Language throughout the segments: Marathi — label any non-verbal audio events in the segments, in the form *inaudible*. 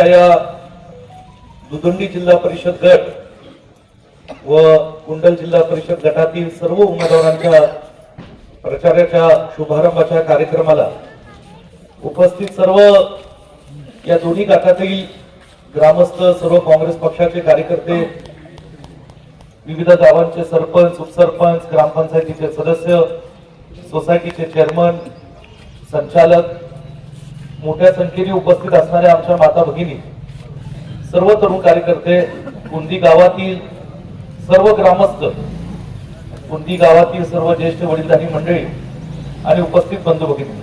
आमच्या या दुदंडी जिल्हा परिषद गट व कुंडल जिल्हा परिषद गटातील सर्व उमेदवारांच्या प्रचाराच्या शुभारंभाच्या कार्यक्रमाला उपस्थित सर्व या दोन्ही गटातील ग्रामस्थ सर्व काँग्रेस पक्षाचे कार्यकर्ते विविध गावांचे सरपंच उपसरपंच ग्रामपंचायतीचे सदस्य सोसायटीचे चेअरमन संचालक मोठ्या संख्येने उपस्थित असणाऱ्या आमच्या माता भगिनी सर्व तरुण कार्यकर्ते कुंदी गावातील सर्व ग्रामस्थ कुंदी गावातील सर्व ज्येष्ठ वडीलधारी मंडळी आणि उपस्थित बंधू भगिनी.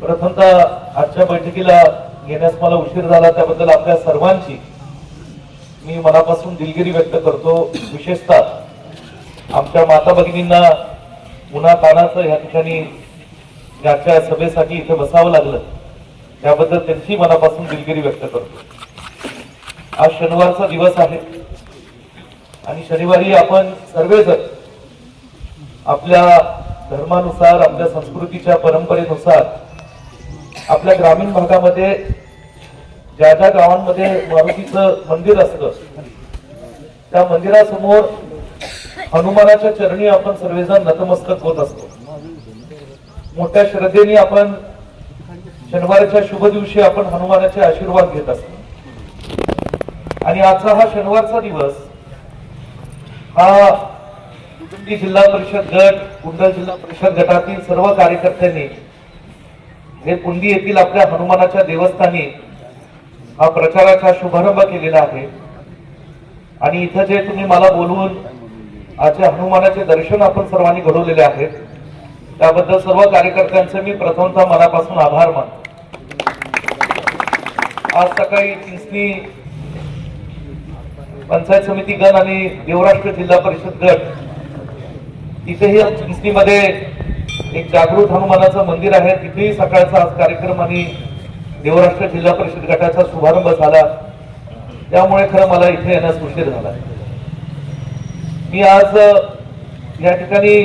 प्रथमतः आजच्या बैठकीला घेण्यास मला उशीर झाला त्याबद्दल आपल्या सर्वांची मी मनापासून दिलगिरी व्यक्त करतो. विशेषतः आमच्या माता भगिनींना उन्हा तानाचं या ठिकाणी ज्याच्या सभेसाठी इथे बसावं लागलं त्याबद्दल त्यांची मनापासून दिलगिरी व्यक्त करतो. आज शनिवारचा दिवस आहे आणि शनिवारी आपण सर्वजण आपल्या धर्मानुसार आपल्या संस्कृतीच्या परंपरेनुसार आपल्या ग्रामीण भागामध्ये ज्या ज्या गावांमध्ये मारुतीचं मंदिर असतं त्या मंदिरासमोर हनुमानाच्या चरणी आपण सर्वजण नतमस्तक होत असतो. मोठ्या श्रद्धेने आपण शनिवारच्या शुभ दिवशी आपण हनुमानाचे आशीर्वाद घेत असतो. आणि आजचा हा शनिवारचा दिवस हा जिल्हा परिषद गट कुंडल जिल्हा परिषद गटातील सर्व कार्यकर्त्यांनी हे कुंडी येथील आपल्या हनुमानाच्या देवस्थानी हा प्रचाराचा शुभारंभ केलेला आहे. आणि इथं जे तुम्ही मला बोलवून आजच्या हनुमानाचे दर्शन आपण सर्वांनी घडवलेले आहेत त्याबद्दल सर्व कार्यकर्त्यांचे मी प्रथमतः मनापासून आभार मानतो. आज सकाळी चिंचणी पंचायत समिती गण आणि देवराष्ट्र जिल्हा परिषद गट इथेही चिंचणीमध्ये एक जागृत हनुमानाचं मंदिर आहे. तिथेही सकाळचा आज कार्यक्रम आणि देवराष्ट्र जिल्हा परिषद गटाचा शुभारंभ झाला. त्यामुळे खरं मला इथे येण्यास उशीर झाला. मी आज या ठिकाणी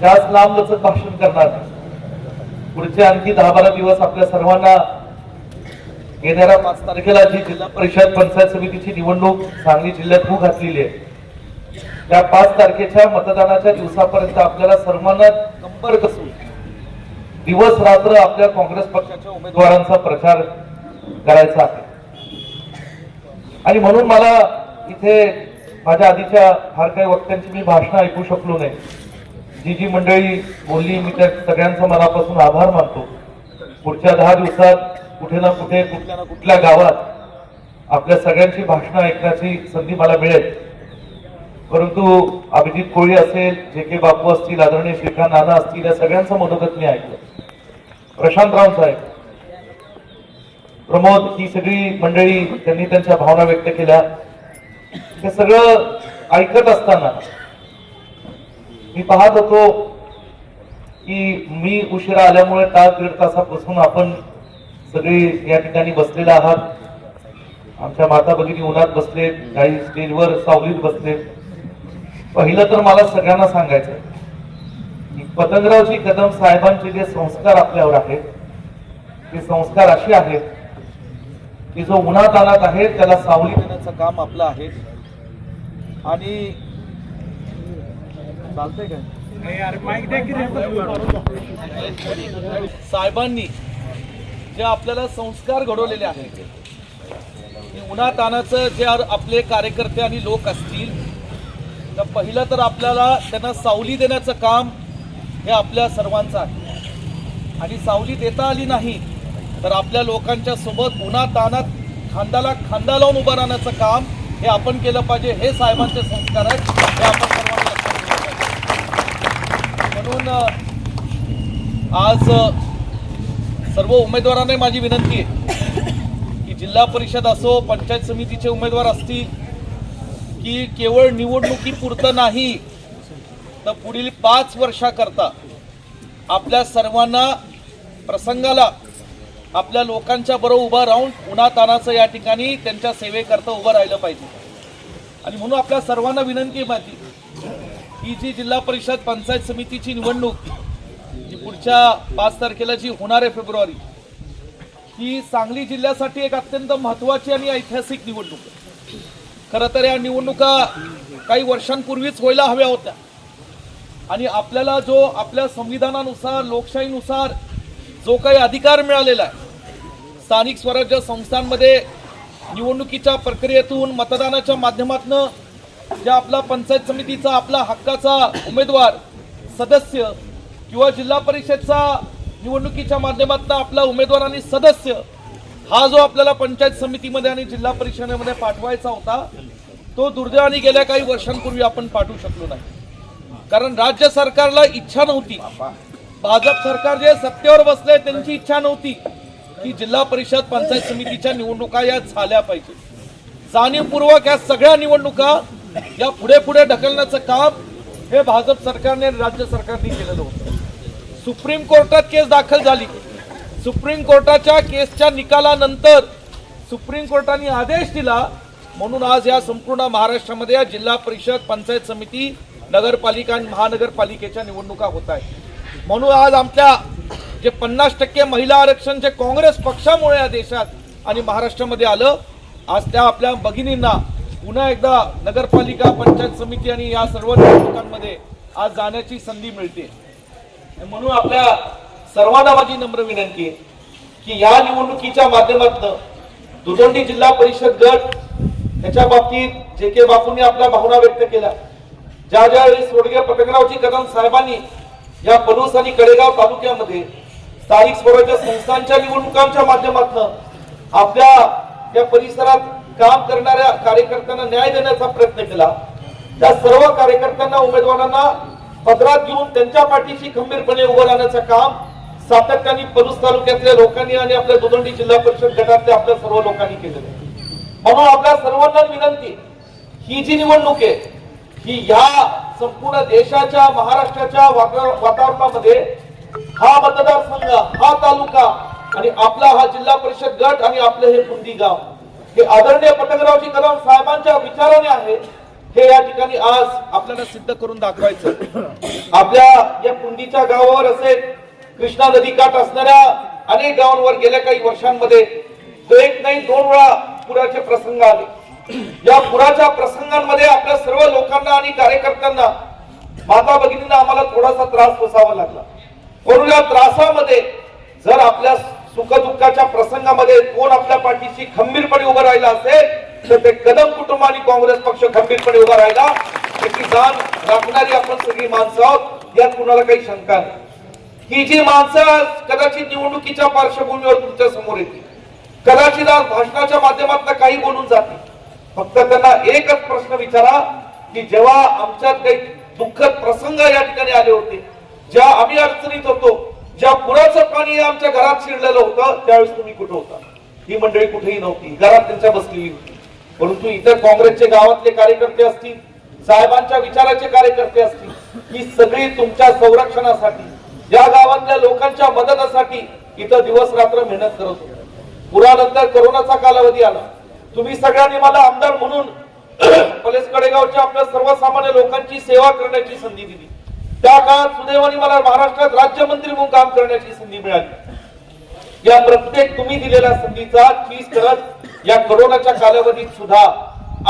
जास्त लांबलचक भाषण करणार. नाही. पुढचे आणखी दहा बारा दिवस आपल्या सर्वांना येणाऱ्या पाच तारखेला जी जिल्हा परिषद पंचायत समितीची निवडणूक सांगली जिल्ह्यात होऊ घातलेली आहे. त्या पाच तारखेच्या मतदानाच्या दिवसापर्यंत आपल्याला सर्वांना कंबर कसून दिवस रात्र आपल्या काँग्रेस पक्षाच्या उमेदवारांचा प्रचार करायचा आहे. आणि म्हणून मला इथे माझ्या आधीच्या फार काही वक्त्यांची मी भाषणं ऐकू शकलो नाही. जी जी मंडळी बोलली मी त्या सगळ्यांचा मनापासून आभार मानतो. पुढच्या दहा दिवसात कुठे ना कुठे कुठल्या ना कुठल्या गावात आपल्या सगळ्यांची भाषणं ऐकण्याची संधी मला मिळेल. परंतु अभिजित कोळी असेल जे के बापू असतील आदरणीय श्रीकांत नाना असतील या सगळ्यांचं मनोगत मी ऐकलं. प्रशांतराव साहेब प्रमोद ही सगळी मंडळी त्यांनी त्यांच्या भावना व्यक्त केल्या. हे सगळं ऐकत असताना मी पाहत होतो की मी उशिरा आल्यामुळे तास दीड तासापासून आपण सगळी या ठिकाणी बसलेला आहात. आमच्या माता भगिनी उन्हात बसलेत काही स्टेजवर सावलीत बसलेत पहिलं तर मला सगळ्यांना सांगायचं की पतंगरावजी कदम साहेबांचे जे संस्कार आपल्यावर आहेत ते संस्कार असे आहेत की जो उन्हात आणत आहे त्याला सावली देण्याचं काम आपलं आहे. आणि चालतंय काय? साहेबांनी जे आपल्याला संस्कार घडवलेले आहेत की उन्हात आणाचं जे आपले कार्यकर्ते आणि लोक असतील तर पहिलं तर आपल्याला त्यांना सावली देण्याचं काम हे आपल्या सर्वांचं आहे. आणि सावली देता आली नाही तर आपल्या लोकांच्या सोबत उन्हात तानात खांद्याला खांदा लावून उभं राहण्याचं काम हे आपण केलं पाहिजे हे साहेबांचे संस्कार आहेत हे आपण सर्वांनी लक्षात घेतलं पाहिजे. म्हणून आज सर्व उमेदवारांना माझी विनंती आहे की जिल्हा परिषद असो पंचायत समितीचे उमेदवार असतील की केवळ निवडणुकीपुरतं नाही तर पुढील पाच वर्षाकरता आपल्या सर्वांना प्रसंगाला आपल्या लोकांच्या बरोबर उभा राहून उन्हातानाचं या ठिकाणी त्यांच्या सेवेकरता उभं राहिलं पाहिजे. आणि म्हणून आपल्या सर्वांना विनंती आहे माझी ही जी जिल्हा परिषद पंचायत समितीची निवडणूक जी पुढच्या पाच तारखेला जी होणार आहे फेब्रुवारी ही सांगली जिल्ह्यासाठी एक अत्यंत महत्वाची आणि ऐतिहासिक निवडणूक आहे. खरं तर या निवडणुका काही वर्षांपूर्वीच व्हायला हव्या होत्या. आणि आपल्याला जो आपल्या संविधानानुसार लोकशाहीनुसार जो काही अधिकार मिळालेला आहे स्थानिक स्वराज्य संस्थांमध्ये निवडणुकीच्या प्रक्रियेतून मतदानाच्या माध्यमातून ज्या आपला पंचायत समितीचा आपला हक्काचा उमेदवार सदस्य किंवा जिल्हा परिषदचा निवडणुकीच्या माध्यमातून आपला उमेदवार आणि सदस्य हा जो आपल्याला पंचायत समितीमध्ये आणि जिल्हा परिषदेमध्ये पाठवायचा होता तो दुर्दैवाने गेल्या काही वर्षांपूर्वी आपण पाठवू शकलो नाही. कारण राज्य सरकारला इच्छा नव्हती. भाजप सरकार जे सत्तेवर बसले त्यांची इच्छा नव्हती की जिल्हा परिषद पंचायत समितीच्या निवडणुका या झाल्या पाहिजे. जाणीवपूर्वक या सगळ्या निवडणुका या पुढे पुढे ढकलण्याचं काम हे भाजप सरकारने आणि राज्य सरकारने केलेलं होतं. सुप्रीम कोर्टात केस दाखल झाली. सुप्रीम कोर्टाच्या केसच्या निकालानंतर सुप्रीम कोर्टाने आदेश दिला म्हणून आज या संपूर्ण महाराष्ट्रामध्ये या जिल्हा परिषद पंचायत समिती नगरपालिका आणि महानगरपालिकेच्या निवडणुका होत आहेत. म्हणून आज आमच्या जे पन्नास टक्के महिला आरक्षण जे काँग्रेस पक्षामुळे या देशात आणि महाराष्ट्रामध्ये आलं आज त्या आपल्या भगिनींना पुन्हा एकदा नगरपालिका पंचायत समिती आणि या सर्व निवडणुकांमध्ये आज जाण्याची संधी मिळते. म्हणून आपल्या सर्वांना माझी नम्र विनंती आहे की या निवडणुकीच्या माध्यमातून दुदंडी जिल्हा परिषद गट त्याच्या बाबतीत जे के बापूंनी आपल्या भावना व्यक्त केल्या. ज्या ज्या वेळी स्वर्गीय पटकरावजी कदम साहेबांनी या पलूस आणि कडेगाव तालुक्यामध्ये स्थानिक स्वराज्य संस्थांच्या निवडणुकांच्या माध्यमातून आपल्या या परिसरात काम करणाऱ्या कार्यकर्त्यांना न्याय देण्याचा प्रयत्न केला. त्या सर्व कार्यकर्त्यांना उमेदवारांना पदरात घेऊन त्यांच्या पाठीशी खंबीरपणे उभं राहण्याचं काम सातत्याने पलूस तालुक्यातल्या लोकांनी आणि आपल्या दुदंडी जिल्हा परिषद गटातल्या आपल्या सर्व लोकांनी केलेलं आहे. म्हणून आपल्या सर्वांना विनंती ही जी निवडणूक आहे ही या संपूर्ण देशाच्या महाराष्ट्राच्या वातावरणामध्ये हा मतदारसंघ हा तालुका आणि आपला हा जिल्हा परिषद गट आणि आपलं हे कुंदी गाव. हे आदरणीय पटकरावजी कदम साहेबांच्या विचाराने आहे हे या ठिकाणी आज आपल्याला सिद्ध करून दाखवायचं. आपल्या या कुंडीच्या गावावर असेल कृष्णा नदी काठ असणाऱ्या अनेक गावांवर गेल्या काही वर्षांमध्ये तो एक नाही दोन वेळा पुराचे प्रसंग आले. या पुराच्या प्रसंगांमध्ये आपल्या सर्व लोकांना आणि कार्यकर्त्यांना माता भगिनींना आम्हाला थोडासा त्रास बसावा लागला. म्हणून या त्रासामध्ये जर आपल्या सुखदुःखाच्या प्रसंगामध्ये कोण आपल्या पाठीशी खंबीरपणे उभं राहिला असेल तर ते कदम कुटुंब आणि काँग्रेस पक्ष खंबीरपणे उभा राहिला. त्याची जाण राखणारी आपण सगळी माणसं आहोत यात कुणाला काही शंका नाही. ही जी माणसं कदाचित निवडणुकीच्या पार्श्वभूमीवर तुमच्यासमोर येतील. कदाचित आज भाषणाच्या माध्यमातून काही बोलून जाते फक्त त्यांना एकच प्रश्न विचारा की जेव्हा आमच्यात काही दुःखद प्रसंग या ठिकाणी आले होते ज्या आम्ही अडचणीत होतो ज्या पुराचं पाणी आमच्या घरात शिरलेलं होतं त्यावेळेस तुम्ही कुठं होता? ही मंडळी कुठेही नव्हती. घरात त्यांच्या बसलेली होती. परंतु इतर काँग्रेसचे गावातले कार्यकर्ते असतील साहेबांच्या विचाराचे कार्यकर्ते असतील ही सगळी तुमच्या संरक्षणासाठी या गावातल्या लोकांच्या मदतीसाठी इथं दिवस रात्र मेहनत करत होते. पुरानंतर करोनाचा कालावधी आला. तुम्ही सगळ्यांनी मला आमदार म्हणून *clears throat* पलेस कडेगावच्या आपल्या सर्वसामान्य लोकांची सेवा करण्याची संधी दिली. त्या काळात सुदैवाने मला महाराष्ट्रात राज्यमंत्री म्हणून काम करण्याची संधी मिळाली. या प्रत्येक तुम्ही दिलेल्या संधीचा चीज करत या करोनाच्या कालावधीत सुद्धा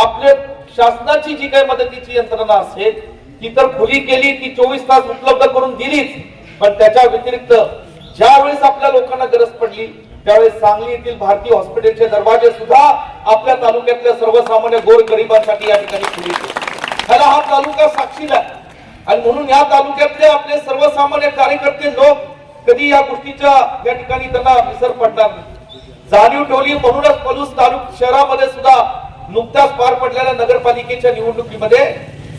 आपले शासनाची जी काही मदतीची यंत्रणा असेल ती तर खुली केली ती चोवीस तास उपलब्ध करून दिलीच. पण त्याच्या व्यतिरिक्त ज्यावेळेस आपल्या लोकांना गरज पडली त्यावेळेस सांगली येथील भारतीय हॉस्पिटलचे दरवाजे सुद्धा आपल्या तालुक्यातल्या सर्वसामान्य गोर गरिबांसाठी या ठिकाणी खुली केले. त्याला हा तालुका साक्षीला आहे. आणि म्हणून या तालुक्यातले आपले सर्वसामान्य कार्यकर्ते लोक कधी या गोष्टीच्या या ठिकाणी त्यांना विसर पडणार नाही. जाणीव ठेवली म्हणूनच पलूस तालुक शहरामध्ये सुद्धा नुकत्याच पार पडलेल्या नगरपालिकेच्या निवडणुकीमध्ये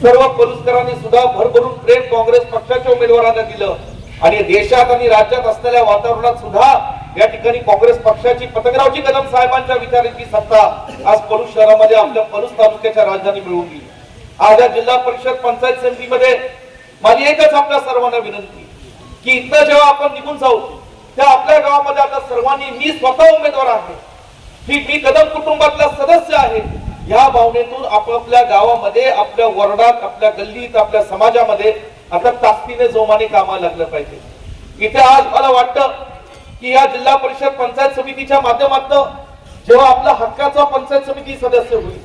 सर्व पलुसकरांनी सुद्धा भरभरून प्रेम काँग्रेस पक्षाच्या उमेदवारांना दिलं. आणि देशात आणि राज्यात असलेल्या वातावरणात सुद्धा या ठिकाणी काँग्रेस पक्षाची पतंगरावजी कदम साहेबांच्या विचारांची सत्ता आज पलूस शहरामध्ये आपल्या पलूस तालुक्याच्या राजधानी मिळवून गेली. आज या जिल्हा परिषद पंचायत समितीमध्ये माझी एकच आपल्या सर्वांना विनंती की इथं जेव्हा आपण निघून जाऊ त्या आपल्या गावामध्ये आता सर्वांनी मी स्वतः उमेदवार आहे. की मी कदम कुटुंबातला सदस्य आहे. या भावनेतून आपापल्या गावामध्ये आपल्या वर्णात आपल्या गल्लीत आपल्या समाजामध्ये आता ताकदीने जोमाने कामाला लागलं पाहिजे. इथे आज मला वाटतं की या जिल्हा परिषद पंचायत समितीच्या माध्यमातून जेव्हा आपला हक्काचा पंचायत समिती सदस्य होईल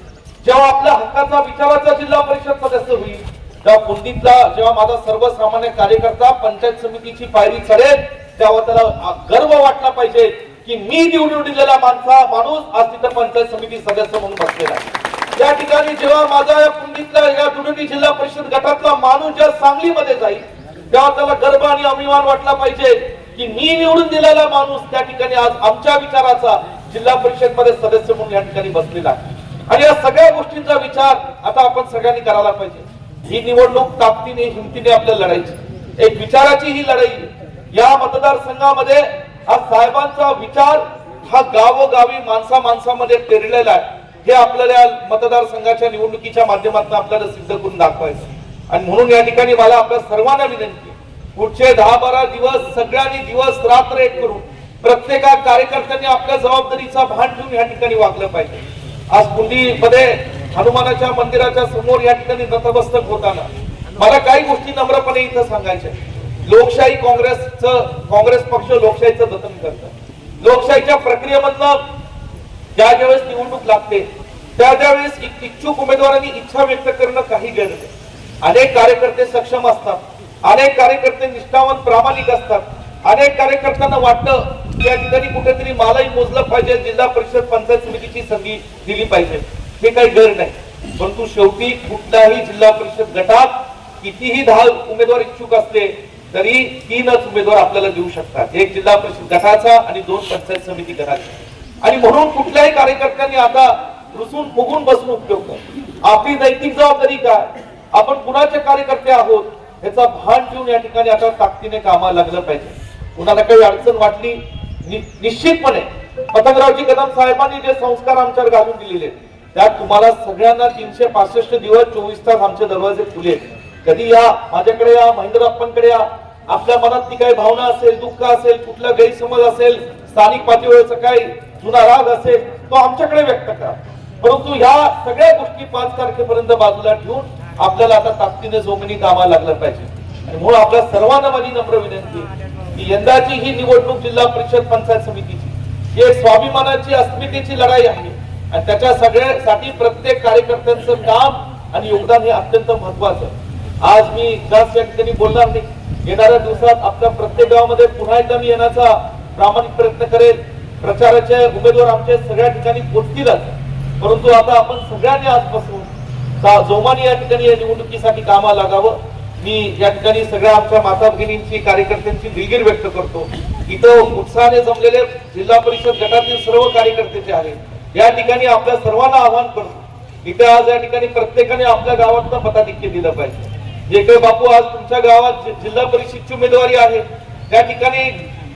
जेव्हा आपल्या हक्काचा विचाराचा जिल्हा परिषद सदस्य होईल तेव्हा कुंडीतला जेव्हा माझा सर्वसामान्य कार्यकर्ता पंचायत समितीची पायरी चढेल तेव्हा त्याला गर्व वाटला पाहिजे की मी निवडून दिलेला माणसा माणूस आज तिथं पंचायत समिती सदस्य म्हणून बसलेला आहे. या ठिकाणी जेव्हा माझा या कुंडीतला या दुडणी जिल्हा परिषद गटातला माणूस जेव्हा सांगलीमध्ये जाईल तेव्हा त्याला गर्व आणि अभिमान वाटला पाहिजे की मी निवडून दिलेला माणूस त्या ठिकाणी आज आमच्या विचाराचा जिल्हा परिषदमध्ये सदस्य म्हणून या ठिकाणी बसलेला आहे. आणि या सगळ्या गोष्टींचा विचार आता आपण सगळ्यांनी करायला पाहिजे. ही निवडणूक ताकदीने हिमतीने आपल्याला लढायची एक विचाराची ही लढाई या मतदारसंघामध्ये हा साहेबांचा विचार हा गावोगावी माणसा माणसामध्ये पेरलेला आहे. हे आपल्याला या मतदारसंघाच्या निवडणुकीच्या माध्यमातून आपल्याला सिद्ध करून दाखवायचं आणि म्हणून या ठिकाणी मला आपल्या सर्वांना विनंती पुढचे दहा बारा दिवस सगळ्यांनी दिवस रात्र एक करून प्रत्येका कार्यकर्त्यांनी आपल्या जबाबदारीचा भान ठेवून या ठिकाणी वागलं पाहिजे. आज कुंडीमध्ये हनुमानाच्या मंदिराच्या समोर या ठिकाणी नतमस्तक होताना मला काही गोष्टी नम्रपणे इथं सांगायच्या लोकशाही काँग्रेसचं काँग्रेस पक्ष लोकशाहीचं जतन करतं लोकशाहीच्या प्रक्रियेमधनं ज्या ज्यावेळेस निवडणूक लागते त्या ज्यावेळेस इच्छुक उमेदवारांनी इच्छा व्यक्त करणं काही गरज नाही. अनेक कार्यकर्ते सक्षम असतात अनेक कार्यकर्ते निष्ठावंत प्रामाणिक असतात अनेक कार्यकर्त्यांना वाटतं या ठिकाणी कुठेतरी मलाही मोजलं पाहिजे. जिल्हा परिषद पंचायत समितीची संधी दिली पाहिजे. हे काही गरज नाही. परंतु शेवटी कुठल्याही जिल्हा परिषद गटात कितीही दहा उमेदवार इच्छुक असले तरी तीनच उमेदवार आपल्याला देऊ शकतात. एक जिल्हा परिषद गटाचा आणि दोन पंचायत समिती गटाचा. आणि म्हणून कुठल्याही कार्यकर्त्यांनी आता रुसून फुगून बसून उपयोग नाही. आपली नैतिक जबाबदारी काय? आपण कुणाचे कार्यकर्ते आहोत? याचा भान ठेवून या ठिकाणी आता ताकदीने कामाला लागलं पाहिजे. कुणाला काही अडचण वाटली निश्चितपणे पतंगरावजी कदम साहेबांनी जे संस्कार आमच्यावर घालून दिलेले त्यात तुम्हाला सगळ्यांना तीनशे पासष्ट दिवस चोवीस तास आमचे दरवाजे खुले आहेत. कधी या माझ्याकडे या महेंद्रप्पांकडे या आपल्या मनात ती काही भावना असेल दुःख असेल कुठला गैरसमज असेल स्थानिक पातळीवरचा काही जुना राग असेल तो आमच्याकडे व्यक्त करा परंतु ह्या सगळ्या गोष्टी पाच तारखेपर्यंत बाजूला ठेवून आपल्याला आता ताकदीने जोमिनी कामाला लागलं पाहिजे आणि म्हणून आपल्या सर्वांना माझी नम्र विनंती आहे की यंदाची ही निवडणूक जिल्हा परिषद पंचायत समितीची. ही एक स्वाभिमानाची अस्मितेची लढाई आहे. आणि त्याच्या सगळ्यासाठी प्रत्येक कार्यकर्त्यांचं काम आणि योगदान हे अत्यंत महत्वाचं आज मी जास्त या ठिकाणी बोलणार नाही. येणाऱ्या दिवसात आपल्या प्रत्येक गावामध्ये पुन्हा एकदा मी येण्याचा प्रामाणिक प्रयत्न करेल. प्रचाराचे उमेदवार आमचे सगळ्या ठिकाणी पोचतीलच. परंतु आता आपण सगळ्यांनी आजपासून सा- जोमाने या ठिकाणी या निवडणुकीसाठी कामाला लागावं. मी या ठिकाणी सगळ्या आमच्या माता भगिनींची कार्यकर्त्यांची दिलगिरी व्यक्त करतो. इथं उत्साहाने जमलेले जिल्हा परिषद गटातील सर्व कार्यकर्ते जे आहेत या ठिकाणी आपल्या सर्वांना आव्हान करतो. इथे आज या ठिकाणी प्रत्येकाने आपल्या गावातनं मताधिक्य दिलं पाहिजे. जे काही बापू आज तुमच्या गावात जिल्हा परिषदची उमेदवारी आहे त्या ठिकाणी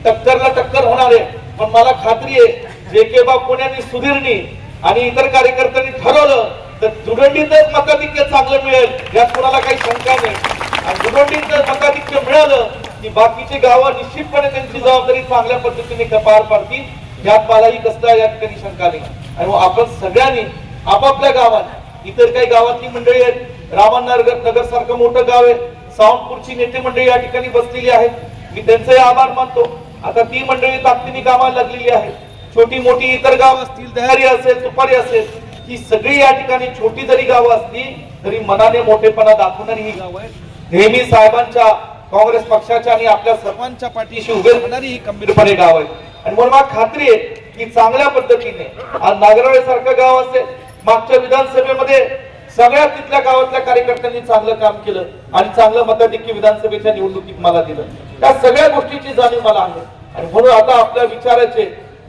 टक्करला टक्कर होणार आहे. पण मला खात्री आहे जे के बापूने आणि सुधीरनी आणि इतर कार्यकर्त्यांनी ठरवलं तर दुरंडीतच मताधिक्य चांगलं मिळेल यात कोणाला काही शंका नाही. आणि दुरंडीत जर मताधिक्य मिळालं की बाकीची गावं निश्चितपणे त्यांची जबाबदारी चांगल्या पद्धतीने पार पाडतील. यात मलाही कसला या ठिकाणी शंका नाही. आणि आपण सगळ्यांनी आपापल्या गावात इतर काही गावातली मंडळी आहेत रामानगर नगर सारखं मोठं गाव आहे सावंतपूरची नेते मंडळी या ठिकाणी बसलेली आहे मी त्यांचाही आभार मानतो. आता ती मंडळी ताकदीने कामाला लागलेली आहे छोटी मोठी इतर गाव असतील दहारी असेल तुपारी असेल ही सगळी या ठिकाणी छोटी जरी गावं असली तरी मनाने मोठेपणा दाखवणारी ही गावं आहे नेहमी साहेबांच्या काँग्रेस पक्षाच्या आणि आपल्या सर्वांच्या पाठीशी उभे राहणारी ही खंबीरपणे गाव आहे. आणि मला खात्री आहे की चांगल्या पद्धतीने आज नागराळे सारखं गाव असेल मागच्या विधानसभेमध्ये सगळ्या तिथल्या गावातल्या कार्यकर्त्यांनी चांगलं काम केलं आणि चांगलं मताधिक्य विधानसभेच्या निवडणुकीत मला दिलं. त्या सगळ्या गोष्टीची जाणीव मला आहे. आणि म्हणून आता आपल्या विचाराचे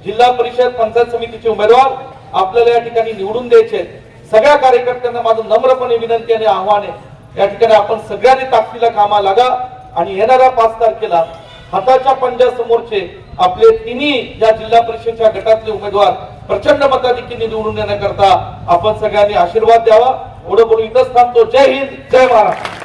जिल्हा परिषद पंचायत समितीचे उमेदवार आपल्याला या ठिकाणी निवडून द्यायचे सगळ्या कार्यकर्त्यांना माझं नम्रपणे विनंती आणि आव्हान आहे. या ठिकाणी आपण सगळ्यांनी ताकदीला कामा लागा आणि येणाऱ्या पाच तारखेला हाताच्या पंजा समोरचे आपले तिन्ही या जिल्हा परिषदच्या गटातले उमेदवार प्रचंड मताधिक्याने निवडून येण्याकरता आपण सगळ्यांनी आशीर्वाद द्यावा. पुढे बोलू इथंच थांबतो. जय हिंद जय महाराष्ट्र.